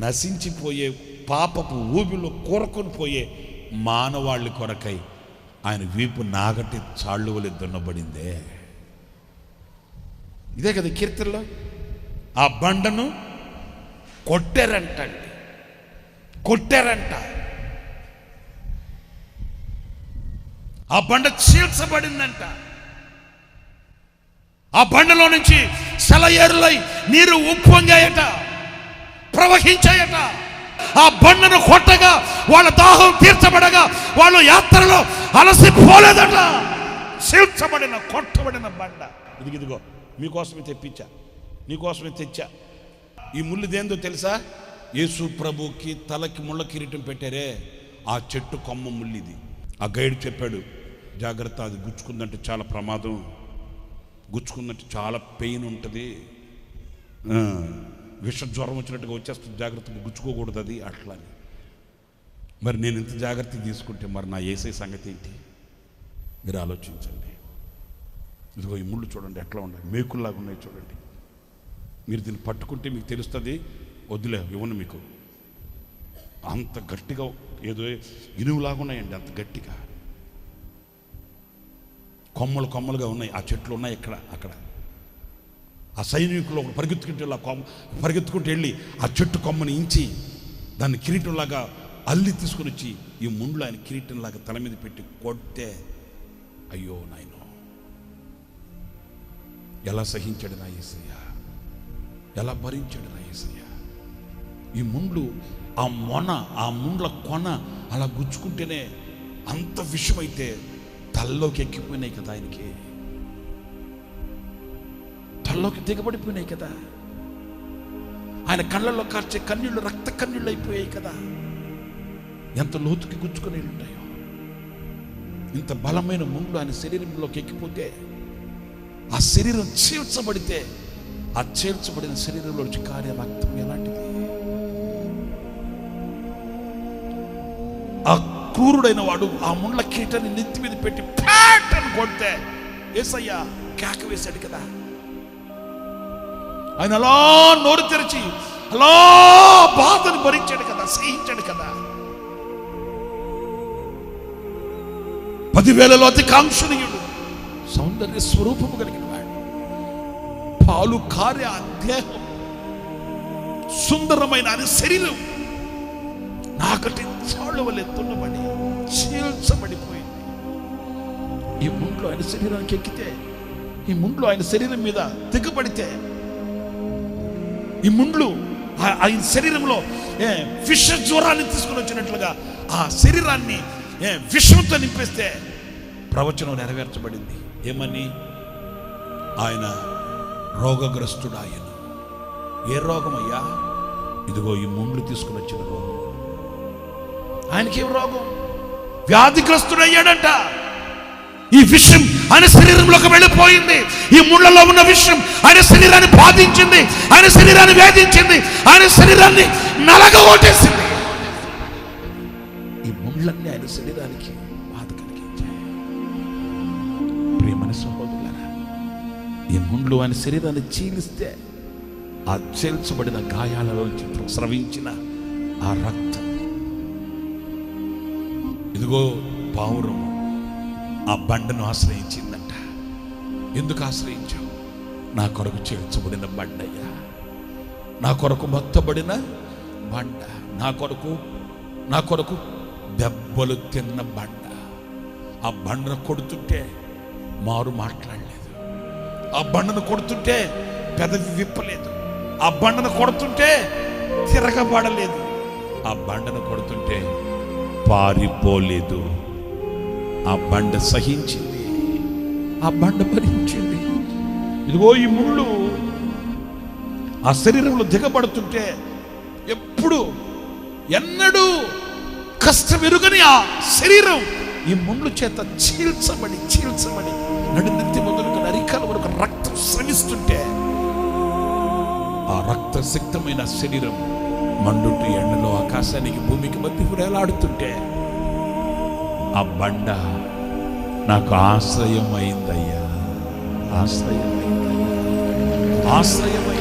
నశించిపోయే పాపపు ఊబిలో కూరకొని పోయే మానవాళ్ళి కొరకై ఆయన వీపు నాగటి చాళ్ళు వలె దున్నబడిందే. ఇదే కదా కీర్తనలో? ఆ బండను కొట్టారంటండి. కొట్టారంట. ఆ బండ చీల్చబడిందంట. ఆ బండలో నుంచి సెలయేరులై నీరు ఉప్పొంగాయట. ప్రవహించాయట. ఆ బండను కొట్టగా వాళ్ళ దాహం తీర్చబడగా వాళ్ళు యాత్రలో అలసిపోలేదట. చీల్చబడిన కొట్టబడిన బండ. ఇది ఇదిగో మీకోసమే తెప్పించా నీకోసమే తెచ్చా. ఈ ముళ్ళు దేందో తెలుసా? యేసు ప్రభుకి తలకి ముళ్ళ కిరీటం పెట్టారే. ఆ చెట్టు కొమ్మ ముళ్ళిది. ఆ గైడ్ చెప్పాడు జాగ్రత్త అది గుచ్చుకుందంటే చాలా ప్రమాదం. గుచ్చుకుందంటే చాలా పెయిన్ ఉంటుంది. ఆ, విష జ్వరం వచ్చినట్టుగా వచ్చేస్తుంది జాగ్రత్తగా గుచ్చుకోకూడదు అది అట్లా అని. మరి నేను ఇంత జాగ్రత్త తీసుకుంటే మరి నా ఏసే సంగతి ఏంటి? మీరు ఆలోచించండి. ఇదిగో ఈ ముళ్ళు చూడండి ఎట్లా ఉన్నాయి? మేకుల్లాగా ఉన్నాయి చూడండి. మీరు దీన్ని పట్టుకుంటే మీకు తెలుస్తుంది వద్దులే ఇవ్వను మీకు. అంత గట్టిగా ఏదో ఇనువులాగా ఉన్నాయండి అంత గట్టిగా. కొమ్మలు కొమ్మలుగా ఉన్నాయి ఆ చెట్లు ఉన్నాయి ఇక్కడ అక్కడ. ఆ సైనికులు ఒకడు పరిగెత్తుకుంటూ వెళ్ళి కొమ్మ పరిగెత్తుకుంటూ వెళ్ళి ఆ చెట్టు కొమ్మని ఇంచి దాన్ని కిరీటంలాగా అల్లి తీసుకొని వచ్చి ఈ ముండ్లు ఆయన కిరీటంలాగా తల మీద పెట్టి కొట్టే అయ్యో నాయనో ఎలా సహించాడు నా ఏసయ్య ఎలా భరించాడు నా ఏసయ్య ఈ ముండ్లు ఆ మొన ఆ ముండ్ల కొన అలా గుచ్చుకుంటేనే అంత విషమైతే తల్లోకి ఎక్కిపోయినాయి కదా ఆయనకి. కళ్ళలోకి దిగబడిపోయినాయి కదా. ఆయన కళ్ళల్లో కార్చే కన్నీళ్ళు రక్త కన్నీళ్ళు అయిపోయాయి కదా. ఎంత లోతుకి గుచ్చుకొని ఉంటాయో. ఇంత బలమైన ముండ్లు ఆయన శరీరంలోకి ఎక్కిపోతే ఆ శరీరం చీల్చబడితే ఆ చేర్చబడిన శరీరంలో నుంచి కారే రక్తం ఎలాంటిది? ఆ క్రూరుడైన వాడు ఆ ముండ్ల కీటని నెత్తి మీద పెట్టి ప్యాట్ అని కొడితే ఏసయ్యా కేక వేశాడు కదా. ఆయన అలా నోరు తెరిచి అలా బాధను భరించాడు కదా సహించాడు కదా. పదివేలలో అతి కాంక్షణీయుడు సౌందర్య స్వరూపము కలిగిన వాడు. పాలు కార్య దేహం సుందరమైన ఆయన శరీరం నాకటి చాళ్ళు వల్ల ఎత్తున్నబడి చీల్చబడిపోయింది. ఈ ముండ్లో ఆయన శరీరానికి ఎక్కితే ఈ ముండ్లో ఆయన శరీరం మీద దిగబడితే ఈ ముండ్లు ఆయన శరీరంలో ఏ, విష జ్వరాన్ని తీసుకుని వచ్చినట్లుగా ఆ శరీరాన్ని ఏ, విషంతో నింపేస్తే ప్రవచనం నెరవేర్చబడింది. ఏమని? ఆయన రోగగ్రస్తుడాయన. ఏ రోగం అయ్యా ఇదిగో ఈ ముండ్లు తీసుకుని వచ్చిన రోగం. ఆయనకి ఏం రోగం? వ్యాధిగ్రస్తుడయ్యాడంట. ఈ విషయం ఆయన శరీరంలోకి వెళ్ళిపోయింది. ఈ ముళ్ళలో ఉన్న విషయం ఆయన శరీరాన్ని బాధించింది. ఆయన శరీరాన్ని వేధించింది. ఆయన శరీరాన్ని నలగగొట్టేసింది. ఈ ముళ్ళన్నీ ఆయన శరీరానికి బాధ కలిగించాయి. ప్రియమైన సహోదరులరా ఈ ముండ్లు ఆయన శరీరాన్ని చీలిస్తే ఆ చేల్చబడిన గాయాలలోంచి స్రవించిన ఆ రక్తం. ఇదిగో పావురము ఆ బండను ఆశ్రయించిందంట. ఎందుకు ఆశ్రయించావు? నా కొరకు చేర్చబడిన బండయ్యా. నా కొరకు మొత్తబడిన బండ. నా కొరకు నా కొరకు దెబ్బలు తిన్న బండ. ఆ బండను కొడుతుంటే మారు మాట్లాడలేదు. ఆ బండను కొడుతుంటే పెదవి విప్పలేదు. ఆ బండను కొడుతుంటే తిరగబడలేదు. ఆ బండను కొడుతుంటే పారిపోలేదు. ఆ బండ సహించింది. ఆ బండ భరించింది ఇదిగో ఈ ముళ్ళు ఆ శరీరంలో దిగబడుతుంటే ఎప్పుడు ఎన్నడూ కష్టం ఎరుగని ఆ శరీరం ఈ ముళ్ళు చేత చీల్చబడి చీల్చబడి నడునెత్తి మొదలుకు నరికాల వరకు రక్తం శ్రమిస్తుంటే ఆ రక్తసిక్తమైన శరీరం మండుంటూ ఎండలో ఆకాశానికి భూమికి మధ్య వేలాడుతుంటే ఆ బండ నాకు ఆశ్రయమైందయ్యా. ఆశ్రయమైందయ్యా. ఆశ్రయమై